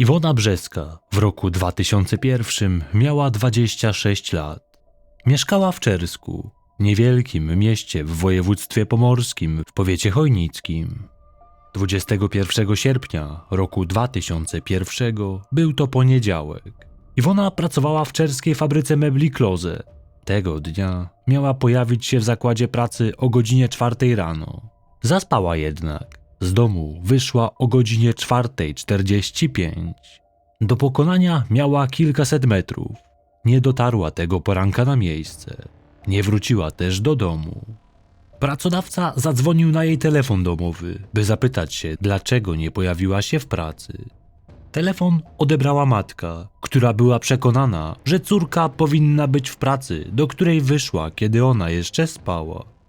Iwona Brzeska w roku 2001 miała 26 lat. Mieszkała w Czersku, niewielkim mieście w województwie pomorskim w powiecie chojnickim. 21 sierpnia roku 2001 był to poniedziałek. Iwona pracowała w czerskiej fabryce mebli Kloze. Tego dnia miała pojawić się w zakładzie pracy o godzinie 4 rano. Zaspała jednak. Z domu wyszła o godzinie 4.45. Do pokonania miała kilkaset metrów. Nie dotarła tego poranka na miejsce. Nie wróciła też do domu. Pracodawca zadzwonił na jej telefon domowy, by zapytać się, dlaczego nie pojawiła się w pracy. Telefon odebrała matka, która była przekonana, że córka powinna być w pracy, do której wyszła, kiedy ona jeszcze spała.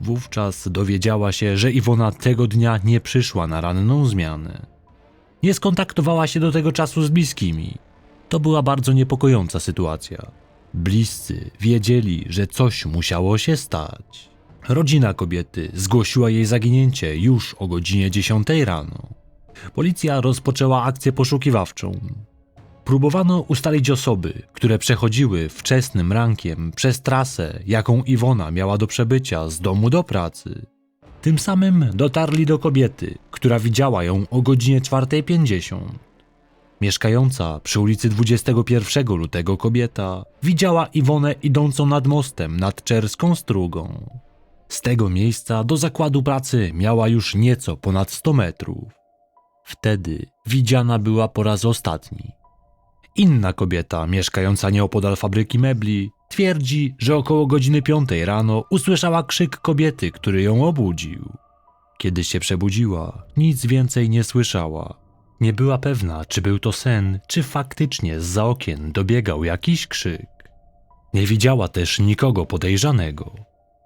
Wówczas dowiedziała się, że Iwona tego dnia nie przyszła na ranną zmianę. Nie skontaktowała się do tego czasu z bliskimi. To była bardzo niepokojąca sytuacja. Bliscy wiedzieli, że coś musiało się stać. Rodzina kobiety zgłosiła jej zaginięcie już o godzinie 10 rano. Policja rozpoczęła akcję poszukiwawczą. Próbowano ustalić osoby, które przechodziły wczesnym rankiem przez trasę, jaką Iwona miała do przebycia z domu do pracy. Tym samym dotarli do kobiety, która widziała ją o godzinie 4.50. Mieszkająca przy ulicy 21 lutego kobieta widziała Iwonę idącą nad mostem nad Czerską Strugą. Z tego miejsca do zakładu pracy miała już nieco ponad 100 metrów. Wtedy widziana była po raz ostatni. Inna kobieta, mieszkająca nieopodal fabryki mebli, twierdzi, że około godziny 5 rano usłyszała krzyk kobiety, który ją obudził. Kiedy się przebudziła, nic więcej nie słyszała. Nie była pewna, czy był to sen, czy faktycznie z za okien dobiegał jakiś krzyk. Nie widziała też nikogo podejrzanego.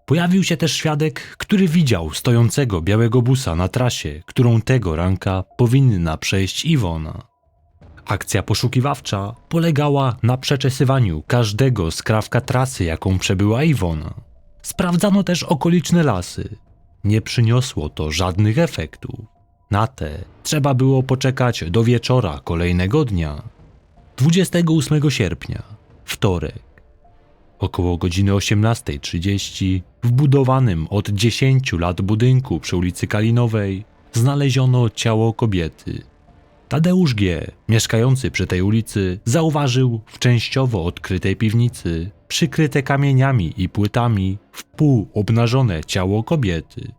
Pojawił się też świadek, który widział stojącego białego busa na trasie, którą tego ranka powinna przejść Iwona. Akcja poszukiwawcza polegała na przeczesywaniu każdego skrawka trasy, jaką przebyła Iwona. Sprawdzano też okoliczne lasy. Nie przyniosło to żadnych efektów. Na te trzeba było poczekać do wieczora kolejnego dnia. 28 sierpnia, wtorek. Około godziny 18.30 w budowanym od 10 lat budynku przy ulicy Kalinowej znaleziono ciało kobiety. Tadeusz G., mieszkający przy tej ulicy, zauważył w częściowo odkrytej piwnicy, przykryte kamieniami i płytami, wpół obnażone ciało kobiety.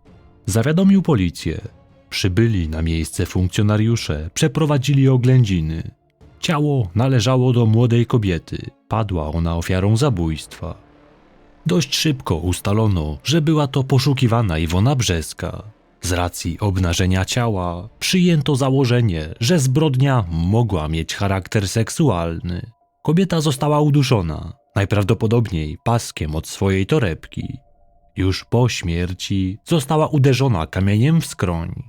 Zawiadomił policję. Przybyli na miejsce funkcjonariusze, przeprowadzili oględziny. Ciało należało do młodej kobiety. Padła ona ofiarą zabójstwa. Dość szybko ustalono, że była to poszukiwana Iwona Brzeska. Z racji obnażenia ciała przyjęto założenie, że zbrodnia mogła mieć charakter seksualny. Kobieta została uduszona, najprawdopodobniej paskiem od swojej torebki. Już po śmierci została uderzona kamieniem w skroń.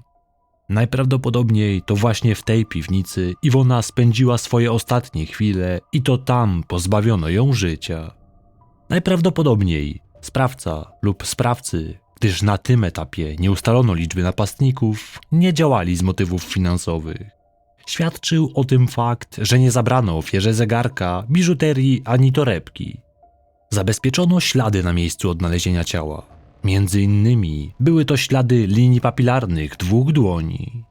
Najprawdopodobniej to właśnie w tej piwnicy Iwona spędziła swoje ostatnie chwile i to tam pozbawiono ją życia. Najprawdopodobniej sprawca lub sprawcy, gdyż na tym etapie nie ustalono liczby napastników, nie działali z motywów finansowych. Świadczył o tym fakt, że nie zabrano ofierze zegarka, biżuterii ani torebki. Zabezpieczono ślady na miejscu odnalezienia ciała. Między innymi były to ślady linii papilarnych dwóch dłoni.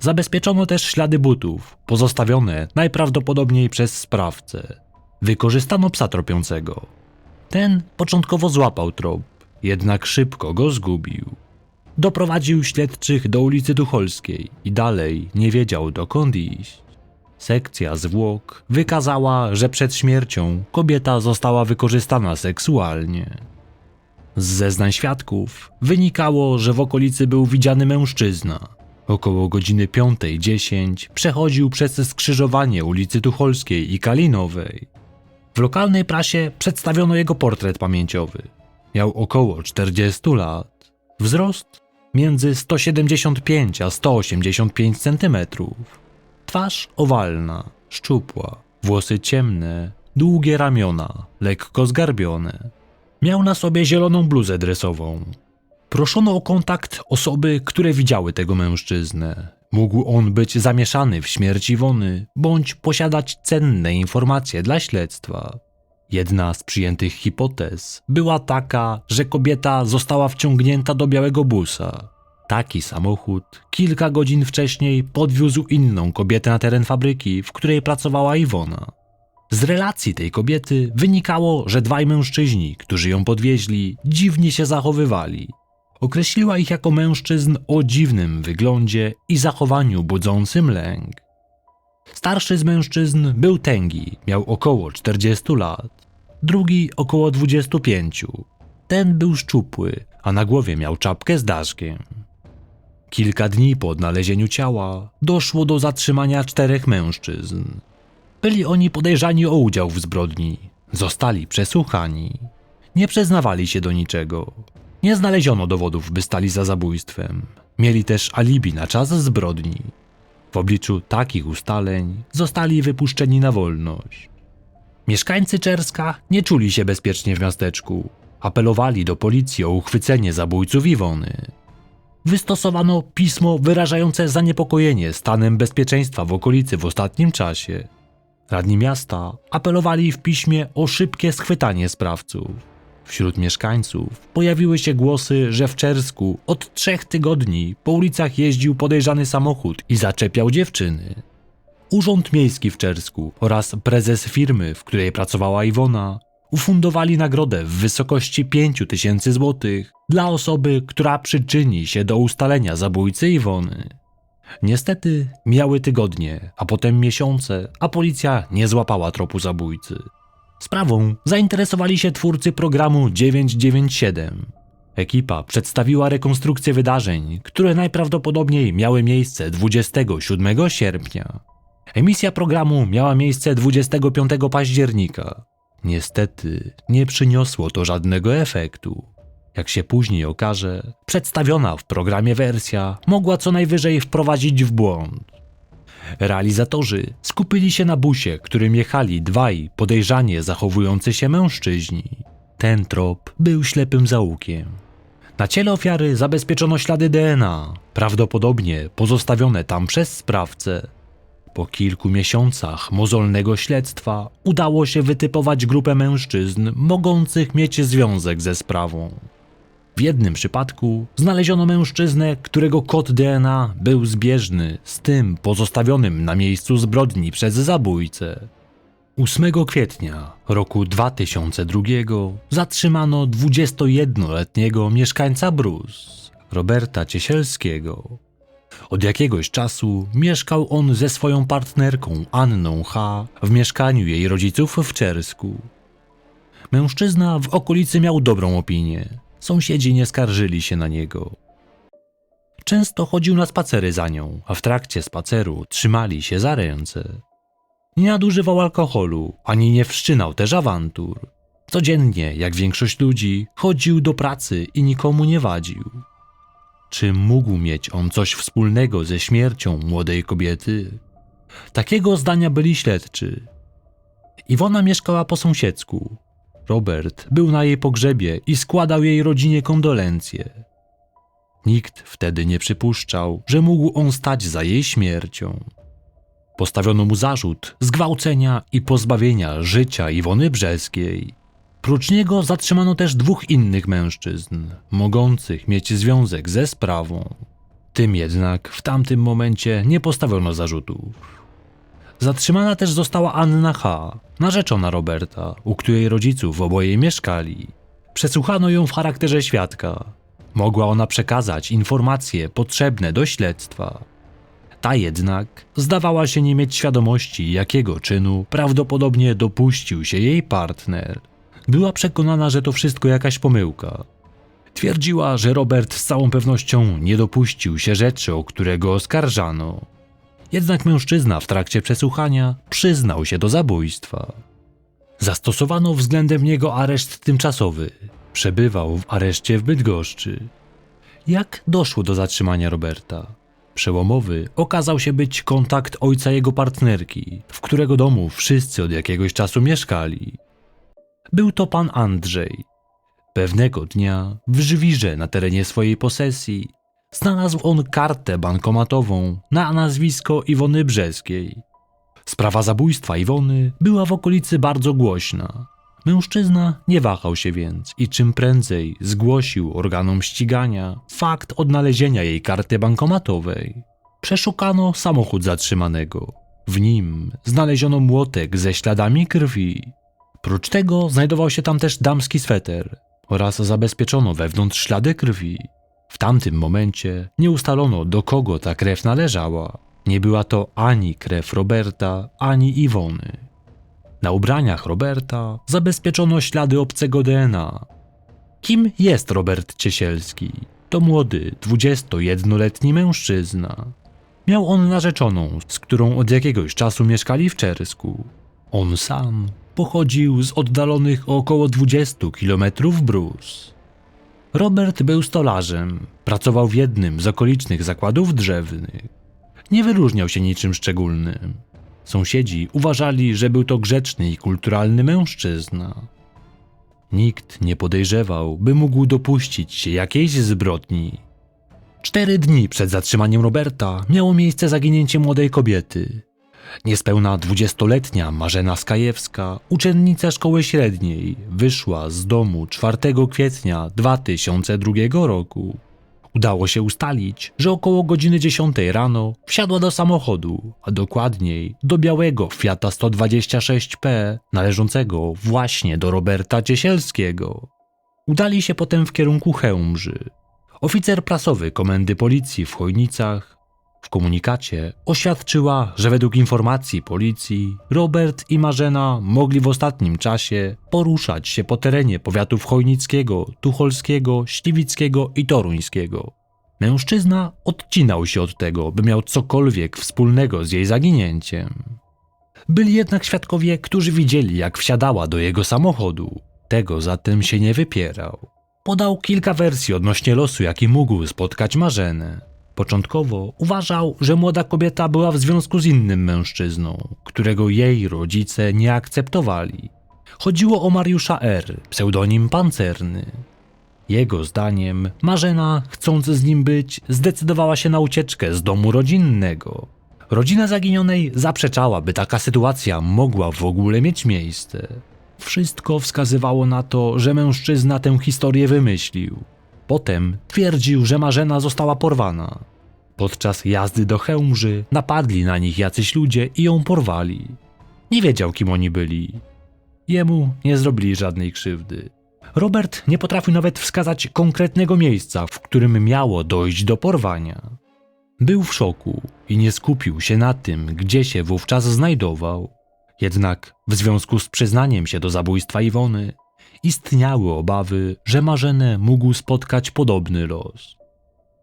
Zabezpieczono też ślady butów, pozostawione najprawdopodobniej przez sprawcę. Wykorzystano psa tropiącego. Ten początkowo złapał trop, jednak szybko go zgubił. Doprowadził śledczych do ulicy Tucholskiej i dalej nie wiedział dokąd iść. Sekcja zwłok wykazała, że przed śmiercią kobieta została wykorzystana seksualnie. Z zeznań świadków wynikało, że w okolicy był widziany mężczyzna. Około godziny 5.10 przechodził przez skrzyżowanie ulicy Tucholskiej i Kalinowej. W lokalnej prasie przedstawiono jego portret pamięciowy. Miał około 40 lat. Wzrost między 175 a 185 cm. Twarz owalna, szczupła, włosy ciemne, długie ramiona, lekko zgarbione. Miał na sobie zieloną bluzę dresową. Proszono o kontakt osoby, które widziały tego mężczyznę. Mógł on być zamieszany w śmierć Iwony, bądź posiadać cenne informacje dla śledztwa. Jedna z przyjętych hipotez była taka, że kobieta została wciągnięta do białego busa. Taki samochód kilka godzin wcześniej podwiózł inną kobietę na teren fabryki, w której pracowała Iwona. Z relacji tej kobiety wynikało, że dwaj mężczyźni, którzy ją podwieźli, dziwnie się zachowywali. Określiła ich jako mężczyzn o dziwnym wyglądzie i zachowaniu budzącym lęk. Starszy z mężczyzn był tęgi, miał około 40 lat, drugi około 25. Ten był szczupły, a na głowie miał czapkę z daszkiem. Kilka dni po odnalezieniu ciała doszło do zatrzymania czterech mężczyzn. Byli oni podejrzani o udział w zbrodni. Zostali przesłuchani. Nie przyznawali się do niczego. Nie znaleziono dowodów, by stali za zabójstwem. Mieli też alibi na czas zbrodni. W obliczu takich ustaleń zostali wypuszczeni na wolność. Mieszkańcy Czerska nie czuli się bezpiecznie w miasteczku. Apelowali do policji o uchwycenie zabójców Iwony. Wystosowano pismo wyrażające zaniepokojenie stanem bezpieczeństwa w okolicy w ostatnim czasie. Radni miasta apelowali w piśmie o szybkie schwytanie sprawców. Wśród mieszkańców pojawiły się głosy, że w Czersku od trzech tygodni po ulicach jeździł podejrzany samochód i zaczepiał dziewczyny. Urząd Miejski w Czersku oraz prezes firmy, w której pracowała Iwona, ufundowali nagrodę w wysokości 5 tysięcy złotych dla osoby, która przyczyni się do ustalenia zabójcy Iwony. Niestety miały tygodnie, a potem miesiące, a policja nie złapała tropu zabójcy. Sprawą zainteresowali się twórcy programu 997. Ekipa przedstawiła rekonstrukcję wydarzeń, które najprawdopodobniej miały miejsce 27 sierpnia. Emisja programu miała miejsce 25 października. Niestety nie przyniosło to żadnego efektu. Jak się później okaże, przedstawiona w programie wersja mogła co najwyżej wprowadzić w błąd. Realizatorzy skupili się na busie, którym jechali dwaj podejrzanie zachowujący się mężczyźni. Ten trop był ślepym zaułkiem. Na ciele ofiary zabezpieczono ślady DNA, prawdopodobnie pozostawione tam przez sprawcę. Po kilku miesiącach mozolnego śledztwa udało się wytypować grupę mężczyzn mogących mieć związek ze sprawą. W jednym przypadku znaleziono mężczyznę, którego kod DNA był zbieżny z tym pozostawionym na miejscu zbrodni przez zabójcę. 8 kwietnia roku 2002 zatrzymano 21-letniego mieszkańca Brus, Roberta Ciesielskiego. Od jakiegoś czasu mieszkał on ze swoją partnerką Anną H. w mieszkaniu jej rodziców w Czersku. Mężczyzna w okolicy miał dobrą opinię. Sąsiedzi nie skarżyli się na niego. Często chodził na spacery za nią, a w trakcie spaceru trzymali się za ręce. Nie nadużywał alkoholu, ani nie wszczynał też awantur. Codziennie, jak większość ludzi, chodził do pracy i nikomu nie wadził. Czy mógł mieć on coś wspólnego ze śmiercią młodej kobiety? Takiego zdania byli śledczy. Iwona mieszkała po sąsiedzku. Robert był na jej pogrzebie i składał jej rodzinie kondolencje. Nikt wtedy nie przypuszczał, że mógł on stać za jej śmiercią. Postawiono mu zarzut zgwałcenia i pozbawienia życia Iwony Brzeskiej. Prócz niego zatrzymano też dwóch innych mężczyzn, mogących mieć związek ze sprawą. Tym jednak w tamtym momencie nie postawiono zarzutów. Zatrzymana też została Anna H., narzeczona Roberta, u której rodziców oboje mieszkali. Przesłuchano ją w charakterze świadka. Mogła ona przekazać informacje potrzebne do śledztwa. Ta jednak zdawała się nie mieć świadomości, jakiego czynu prawdopodobnie dopuścił się jej partner. Była przekonana, że to wszystko jakaś pomyłka. Twierdziła, że Robert z całą pewnością nie dopuścił się rzeczy, o które go oskarżano. Jednak mężczyzna w trakcie przesłuchania przyznał się do zabójstwa. Zastosowano względem niego areszt tymczasowy. Przebywał w areszcie w Bydgoszczy. Jak doszło do zatrzymania Roberta? Przełomowy okazał się być kontakt ojca jego partnerki, w którego domu wszyscy od jakiegoś czasu mieszkali. Był to pan Andrzej. Pewnego dnia w żwirze na terenie swojej posesji znalazł on kartę bankomatową na nazwisko Iwony Brzeskiej. Sprawa zabójstwa Iwony była w okolicy bardzo głośna. Mężczyzna nie wahał się więc i czym prędzej zgłosił organom ścigania fakt odnalezienia jej karty bankomatowej. Przeszukano samochód zatrzymanego. W nim znaleziono młotek ze śladami krwi. Prócz tego znajdował się tam też damski sweter oraz zabezpieczono wewnątrz ślady krwi. W tamtym momencie nie ustalono do kogo ta krew należała. Nie była to ani krew Roberta, ani Iwony. Na ubraniach Roberta zabezpieczono ślady obcego DNA. Kim jest Robert Ciesielski? To młody, 21-letni mężczyzna. Miał on narzeczoną, z którą od jakiegoś czasu mieszkali w Czersku. On sam pochodził z oddalonych o około 20 kilometrów Brus. Robert był stolarzem, pracował w jednym z okolicznych zakładów drzewnych. Nie wyróżniał się niczym szczególnym. Sąsiedzi uważali, że był to grzeczny i kulturalny mężczyzna. Nikt nie podejrzewał, by mógł dopuścić się jakiejś zbrodni. Cztery dni przed zatrzymaniem Roberta miało miejsce zaginięcie młodej kobiety. Niespełna dwudziestoletnia Marzena Skajewska, uczennica szkoły średniej, wyszła z domu 4 kwietnia 2002 roku. Udało się ustalić, że około godziny 10 rano wsiadła do samochodu, a dokładniej do białego Fiata 126P należącego właśnie do Roberta Ciesielskiego. Udali się potem w kierunku Chełmży. Oficer prasowy komendy policji w Chojnicach w komunikacie oświadczyła, że według informacji policji Robert i Marzena mogli w ostatnim czasie poruszać się po terenie powiatów chojnickiego, tucholskiego, śliwickiego i toruńskiego. Mężczyzna odcinał się od tego, by miał cokolwiek wspólnego z jej zaginięciem. Byli jednak świadkowie, którzy widzieli, jak wsiadała do jego samochodu. Tego zatem się nie wypierał. Podał kilka wersji odnośnie losu, jaki mógł spotkać Marzenę. Początkowo uważał, że młoda kobieta była w związku z innym mężczyzną, którego jej rodzice nie akceptowali. Chodziło o Mariusza R., pseudonim Pancerny. Jego zdaniem Marzena, chcąc z nim być, zdecydowała się na ucieczkę z domu rodzinnego. Rodzina zaginionej zaprzeczała, by taka sytuacja mogła w ogóle mieć miejsce. Wszystko wskazywało na to, że mężczyzna tę historię wymyślił. Potem twierdził, że Marzena została porwana. Podczas jazdy do Chełmży napadli na nich jacyś ludzie i ją porwali. Nie wiedział, kim oni byli. Jemu nie zrobili żadnej krzywdy. Robert nie potrafił nawet wskazać konkretnego miejsca, w którym miało dojść do porwania. Był w szoku i nie skupił się na tym, gdzie się wówczas znajdował. Jednak w związku z przyznaniem się do zabójstwa Iwony, istniały obawy, że Marzenę mógł spotkać podobny los.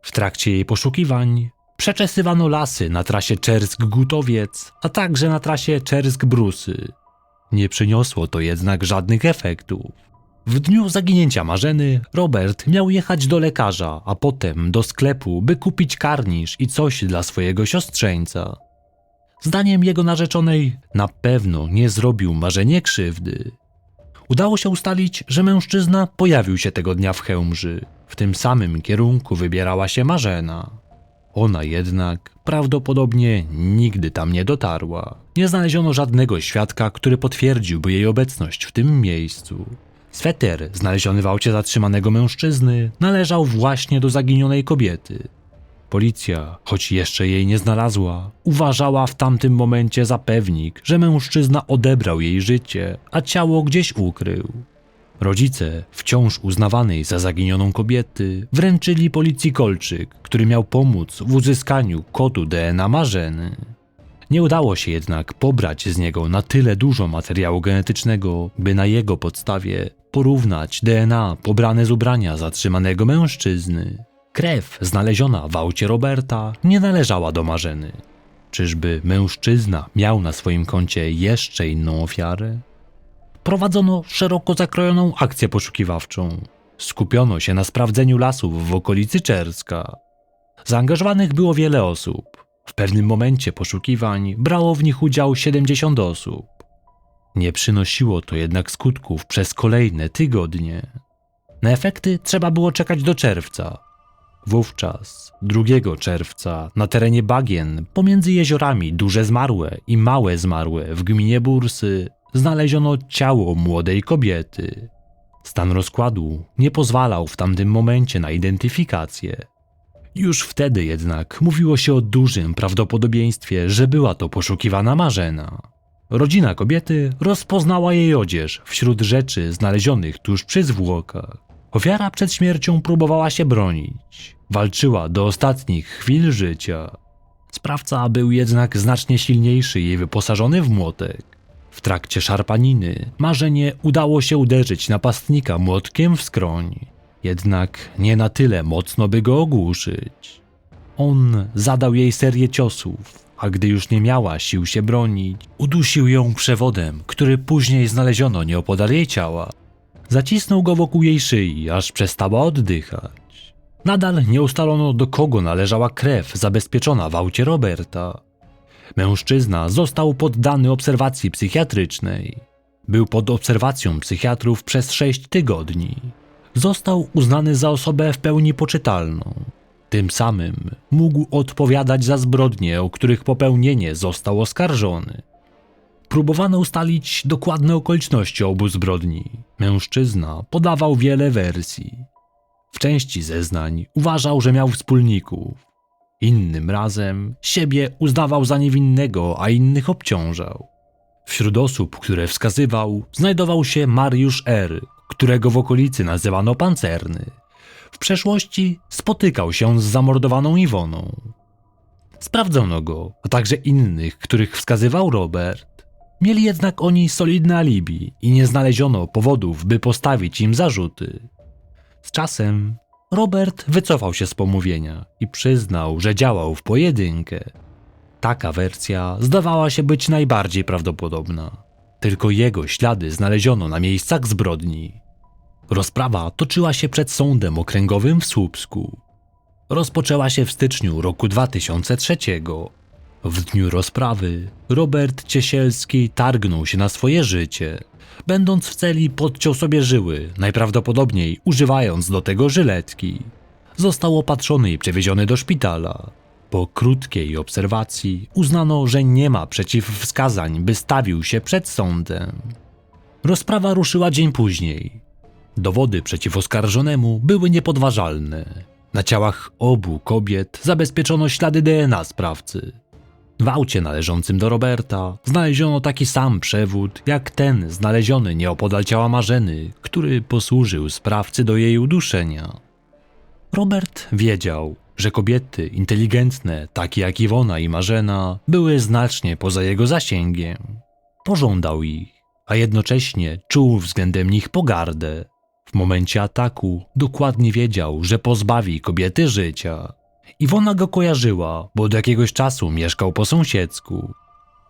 W trakcie jej poszukiwań przeczesywano lasy na trasie Czersk-Gutowiec, a także na trasie Czersk-Brusy. Nie przyniosło to jednak żadnych efektów. W dniu zaginięcia Marzeny Robert miał jechać do lekarza, a potem do sklepu, by kupić karnisz i coś dla swojego siostrzeńca. Zdaniem jego narzeczonej na pewno nie zrobił Marzenie krzywdy. Udało się ustalić, że mężczyzna pojawił się tego dnia w Chełmży. W tym samym kierunku wybierała się Marzena. Ona jednak prawdopodobnie nigdy tam nie dotarła. Nie znaleziono żadnego świadka, który potwierdziłby jej obecność w tym miejscu. Sweter, znaleziony w aucie zatrzymanego mężczyzny, należał właśnie do zaginionej kobiety. Policja, choć jeszcze jej nie znalazła, uważała w tamtym momencie za pewnik, że mężczyzna odebrał jej życie, a ciało gdzieś ukrył. Rodzice, wciąż uznawanej za zaginioną kobiety, wręczyli policji kolczyk, który miał pomóc w uzyskaniu kodu DNA Marzeny. Nie udało się jednak pobrać z niego na tyle dużo materiału genetycznego, by na jego podstawie porównać DNA pobrane z ubrania zatrzymanego mężczyzny. Krew znaleziona w aucie Roberta nie należała do Marzeny. Czyżby mężczyzna miał na swoim koncie jeszcze inną ofiarę? Prowadzono szeroko zakrojoną akcję poszukiwawczą. Skupiono się na sprawdzeniu lasów w okolicy Czerska. Zaangażowanych było wiele osób. W pewnym momencie poszukiwań brało w nich udział 70 osób. Nie przynosiło to jednak skutków przez kolejne tygodnie. Na efekty trzeba było czekać do czerwca. Wówczas, 2 czerwca, na terenie bagien, pomiędzy jeziorami Duże Zmarłe i Małe Zmarłe w gminie Bursy, znaleziono ciało młodej kobiety. Stan rozkładu nie pozwalał w tamtym momencie na identyfikację. Już wtedy jednak mówiło się o dużym prawdopodobieństwie, że była to poszukiwana Marzena. Rodzina kobiety rozpoznała jej odzież wśród rzeczy znalezionych tuż przy zwłokach. Ofiara przed śmiercią próbowała się bronić. Walczyła do ostatnich chwil życia. Sprawca był jednak znacznie silniejszy i wyposażony w młotek. W trakcie szarpaniny Marzenie udało się uderzyć napastnika młotkiem w skroń. Jednak nie na tyle mocno, by go ogłuszyć. On zadał jej serię ciosów, a gdy już nie miała sił się bronić, udusił ją przewodem, który później znaleziono nieopodal jej ciała. Zacisnął go wokół jej szyi, aż przestała oddychać. Nadal nie ustalono, do kogo należała krew zabezpieczona w aucie Roberta. Mężczyzna został poddany obserwacji psychiatrycznej. Był pod obserwacją psychiatrów przez sześć tygodni. Został uznany za osobę w pełni poczytalną. Tym samym mógł odpowiadać za zbrodnie, o których popełnienie został oskarżony. Próbowano ustalić dokładne okoliczności obu zbrodni. Mężczyzna podawał wiele wersji. W części zeznań uważał, że miał wspólników. Innym razem siebie uznawał za niewinnego, a innych obciążał. Wśród osób, które wskazywał, znajdował się Mariusz R., którego w okolicy nazywano Pancerny. W przeszłości spotykał się z zamordowaną Iwoną. Sprawdzono go, a także innych, których wskazywał Robert. Mieli jednak oni solidne alibi i nie znaleziono powodów, by postawić im zarzuty. Z czasem Robert wycofał się z pomówienia i przyznał, że działał w pojedynkę. Taka wersja zdawała się być najbardziej prawdopodobna. Tylko jego ślady znaleziono na miejscach zbrodni. Rozprawa toczyła się przed sądem okręgowym w Słupsku. Rozpoczęła się w styczniu roku 2003. W dniu rozprawy Robert Ciesielski targnął się na swoje życie. Będąc w celi podciął sobie żyły, najprawdopodobniej używając do tego żyletki. Został opatrzony i przewieziony do szpitala. Po krótkiej obserwacji uznano, że nie ma przeciwwskazań, by stawił się przed sądem. Rozprawa ruszyła dzień później. Dowody przeciw oskarżonemu były niepodważalne. Na ciałach obu kobiet zabezpieczono ślady DNA sprawcy. W aucie należącym do Roberta znaleziono taki sam przewód jak ten znaleziony nieopodal ciała Marzeny, który posłużył sprawcy do jej uduszenia. Robert wiedział, że kobiety inteligentne, takie jak Iwona i Marzena, były znacznie poza jego zasięgiem. Pożądał ich, a jednocześnie czuł względem nich pogardę. W momencie ataku dokładnie wiedział, że pozbawi kobiety życia. Iwona go kojarzyła, bo od jakiegoś czasu mieszkał po sąsiedzku.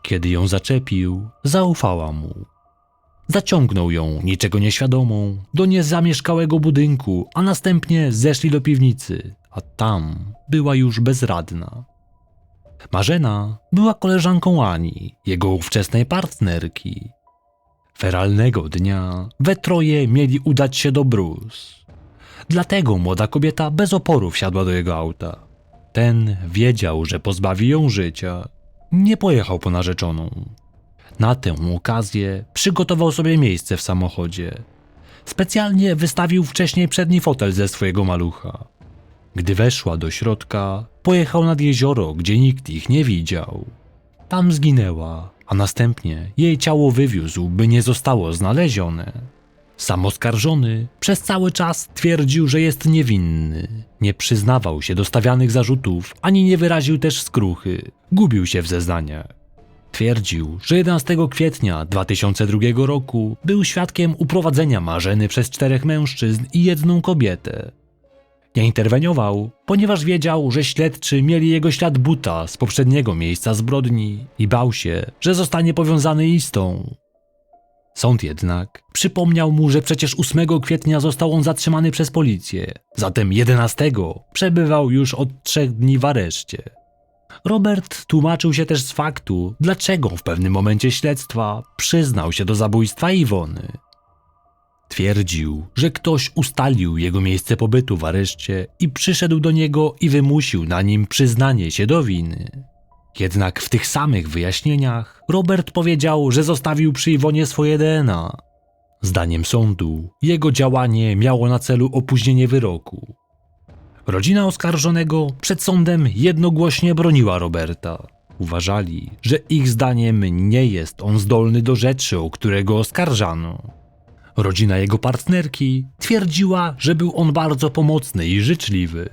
Kiedy ją zaczepił, zaufała mu. Zaciągnął ją, niczego nieświadomą, do niezamieszkałego budynku, a następnie zeszli do piwnicy, a tam była już bezradna. Marzena była koleżanką Ani, jego ówczesnej partnerki. Feralnego dnia we troje mieli udać się do Bruce. Dlatego młoda kobieta bez oporu wsiadła do jego auta. Ten wiedział, że pozbawi ją życia. Nie pojechał po narzeczoną. Na tę okazję przygotował sobie miejsce w samochodzie. Specjalnie wystawił wcześniej przedni fotel ze swojego malucha. Gdy weszła do środka, pojechał nad jezioro, gdzie nikt ich nie widział. Tam zginęła, a następnie jej ciało wywiózł, by nie zostało znalezione. Sam oskarżony przez cały czas twierdził, że jest niewinny. Nie przyznawał się do stawianych zarzutów, ani nie wyraził też skruchy. Gubił się w zeznaniach. Twierdził, że 11 kwietnia 2002 roku był świadkiem uprowadzenia Marzeny przez czterech mężczyzn i jedną kobietę. Nie interweniował, ponieważ wiedział, że śledczy mieli jego ślad buta z poprzedniego miejsca zbrodni i bał się, że zostanie powiązany istą. Sąd jednak przypomniał mu, że przecież 8 kwietnia został on zatrzymany przez policję, zatem 11 przebywał już od trzech dni w areszcie. Robert tłumaczył się też z faktu, dlaczego w pewnym momencie śledztwa przyznał się do zabójstwa Iwony. Twierdził, że ktoś ustalił jego miejsce pobytu w areszcie i przyszedł do niego i wymusił na nim przyznanie się do winy. Jednak w tych samych wyjaśnieniach Robert powiedział, że zostawił przy Iwonie swoje DNA. Zdaniem sądu, jego działanie miało na celu opóźnienie wyroku. Rodzina oskarżonego przed sądem jednogłośnie broniła Roberta. Uważali, że ich zdaniem nie jest on zdolny do rzeczy, o którego oskarżano. Rodzina jego partnerki twierdziła, że był on bardzo pomocny i życzliwy.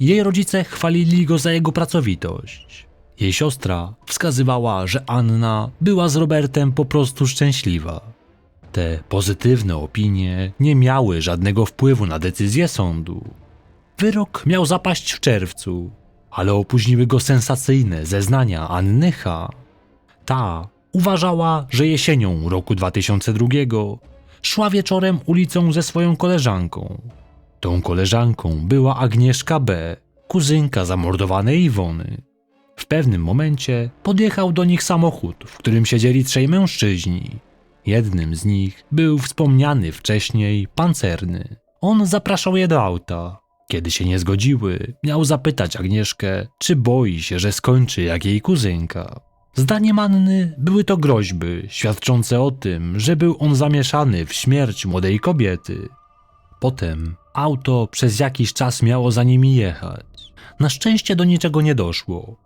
Jej rodzice chwalili go za jego pracowitość. Jej siostra wskazywała, że Anna była z Robertem po prostu szczęśliwa. Te pozytywne opinie nie miały żadnego wpływu na decyzję sądu. Wyrok miał zapaść w czerwcu, ale opóźniły go sensacyjne zeznania Anny H. Ta uważała, że jesienią roku 2002 szła wieczorem ulicą ze swoją koleżanką. Tą koleżanką była Agnieszka B., kuzynka zamordowanej Iwony. W pewnym momencie podjechał do nich samochód, w którym siedzieli trzej mężczyźni. Jednym z nich był wspomniany wcześniej pancerny. On zapraszał je do auta. Kiedy się nie zgodziły, miał zapytać Agnieszkę, czy boi się, że skończy jak jej kuzynka. Zdaniem Anny były to groźby, świadczące o tym, że był on zamieszany w śmierć młodej kobiety. Potem auto przez jakiś czas miało za nimi jechać. Na szczęście do niczego nie doszło.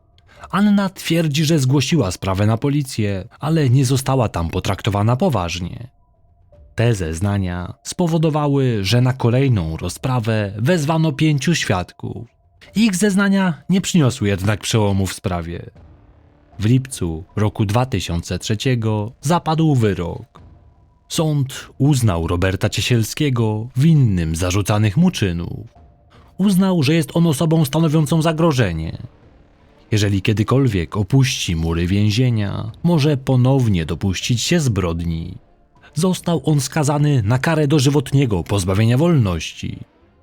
Anna twierdzi, że zgłosiła sprawę na policję, ale nie została tam potraktowana poważnie. Te zeznania spowodowały, że na kolejną rozprawę wezwano pięciu świadków. Ich zeznania nie przyniosły jednak przełomu w sprawie. W lipcu roku 2003 zapadł wyrok. Sąd uznał Roberta Ciesielskiego winnym zarzucanych mu czynów. Uznał, że jest on osobą stanowiącą zagrożenie. Jeżeli kiedykolwiek opuści mury więzienia, może ponownie dopuścić się zbrodni. Został on skazany na karę dożywotniego pozbawienia wolności.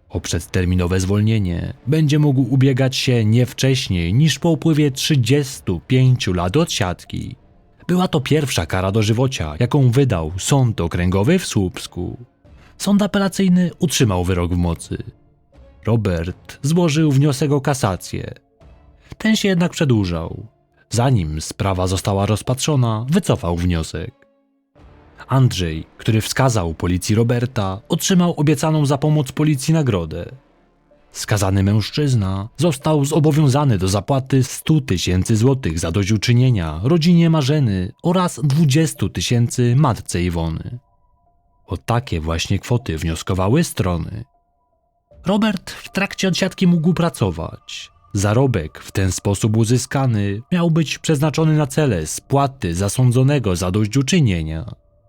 O przedterminowe zwolnienie będzie mógł ubiegać się nie wcześniej niż po upływie 35 lat od siatki. Była to pierwsza kara dożywocia, jaką wydał Sąd Okręgowy w Słupsku. Sąd apelacyjny utrzymał wyrok w mocy. Robert złożył wniosek o kasację. Ten się jednak przedłużał. Zanim sprawa została rozpatrzona, wycofał wniosek. Andrzej, który wskazał policji Roberta, otrzymał obiecaną za pomoc policji nagrodę. Skazany mężczyzna został zobowiązany do zapłaty 100 tysięcy złotych za dośćuczynienia rodzinie Marzeny oraz 20 tysięcy matce Iwony. O takie właśnie kwoty wnioskowały strony. Robert w trakcie odsiadki mógł pracować. Zarobek w ten sposób uzyskany miał być przeznaczony na cele spłaty zasądzonego zadośćuczynienia.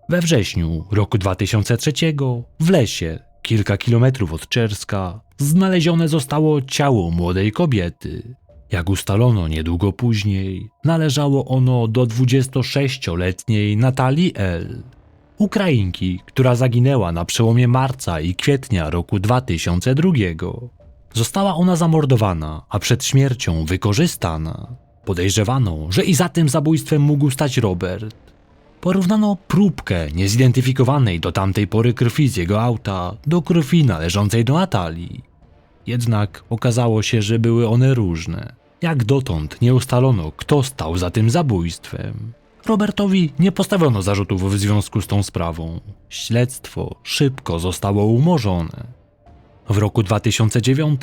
We wrześniu roku 2003 w lesie, kilka kilometrów od Czerska, znalezione zostało ciało młodej kobiety. Jak ustalono niedługo później, należało ono do 26-letniej Natalii L. Ukrainki, która zaginęła na przełomie marca i kwietnia roku 2002. Została ona zamordowana, a przed śmiercią wykorzystana. Podejrzewano, że i za tym zabójstwem mógł stać Robert. Porównano próbkę niezidentyfikowanej do tamtej pory krwi z jego auta do krwi należącej do Natalii. Jednak okazało się, że były one różne. Jak dotąd nie ustalono, kto stał za tym zabójstwem. Robertowi nie postawiono zarzutów w związku z tą sprawą. Śledztwo szybko zostało umorzone. W roku 2009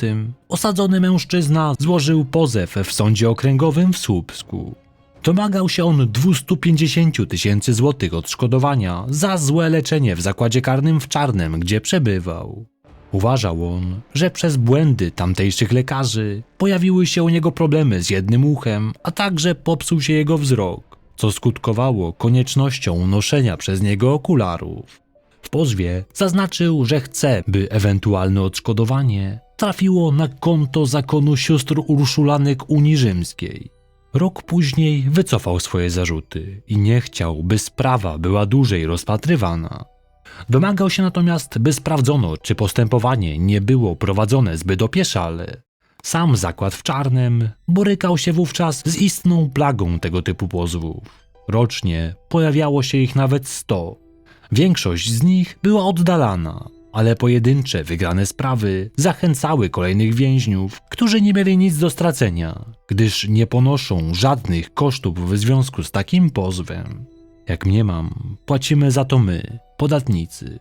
osadzony mężczyzna złożył pozew w sądzie okręgowym w Słupsku. Domagał się on 250 tysięcy złotych odszkodowania za złe leczenie w zakładzie karnym w Czarnem, gdzie przebywał. Uważał on, że przez błędy tamtejszych lekarzy pojawiły się u niego problemy z jednym uchem, a także popsuł się jego wzrok, co skutkowało koniecznością noszenia przez niego okularów. W pozwie zaznaczył, że chce, by ewentualne odszkodowanie trafiło na konto zakonu sióstr Urszulanek Unii Rzymskiej. Rok później wycofał swoje zarzuty i nie chciał, by sprawa była dłużej rozpatrywana. Domagał się natomiast, by sprawdzono, czy postępowanie nie było prowadzone zbyt opieszale. Sam zakład w Czarnem borykał się wówczas z istną plagą tego typu pozwów. Rocznie pojawiało się ich nawet sto. Większość z nich była oddalana, ale pojedyncze wygrane sprawy zachęcały kolejnych więźniów, którzy nie mieli nic do stracenia, gdyż nie ponoszą żadnych kosztów w związku z takim pozwem. Jak mniemam, płacimy za to my, podatnicy.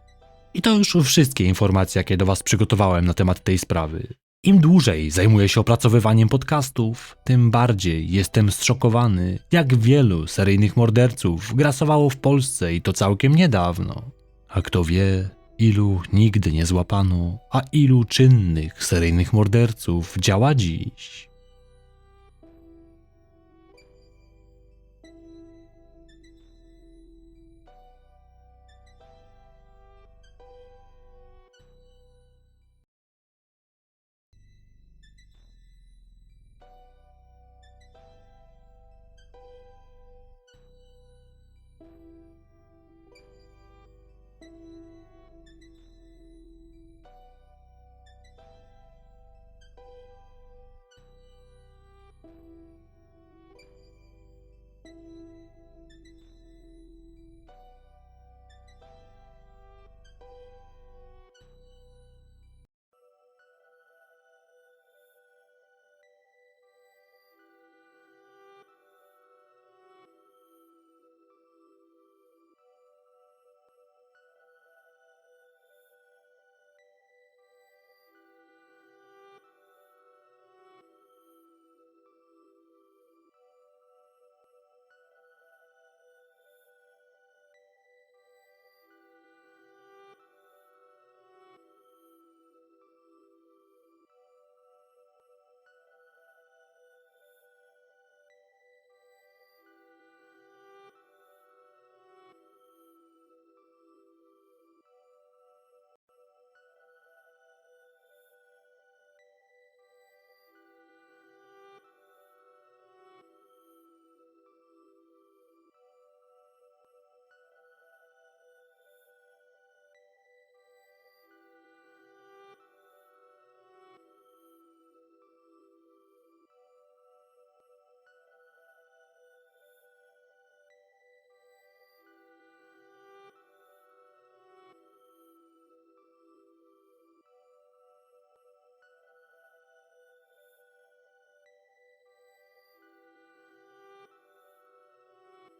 I to już wszystkie informacje, jakie do Was przygotowałem na temat tej sprawy. Im dłużej zajmuję się opracowywaniem podcastów, tym bardziej jestem zszokowany, jak wielu seryjnych morderców grasowało w Polsce i to całkiem niedawno. A kto wie, ilu nigdy nie złapano, a ilu czynnych seryjnych morderców działa dziś.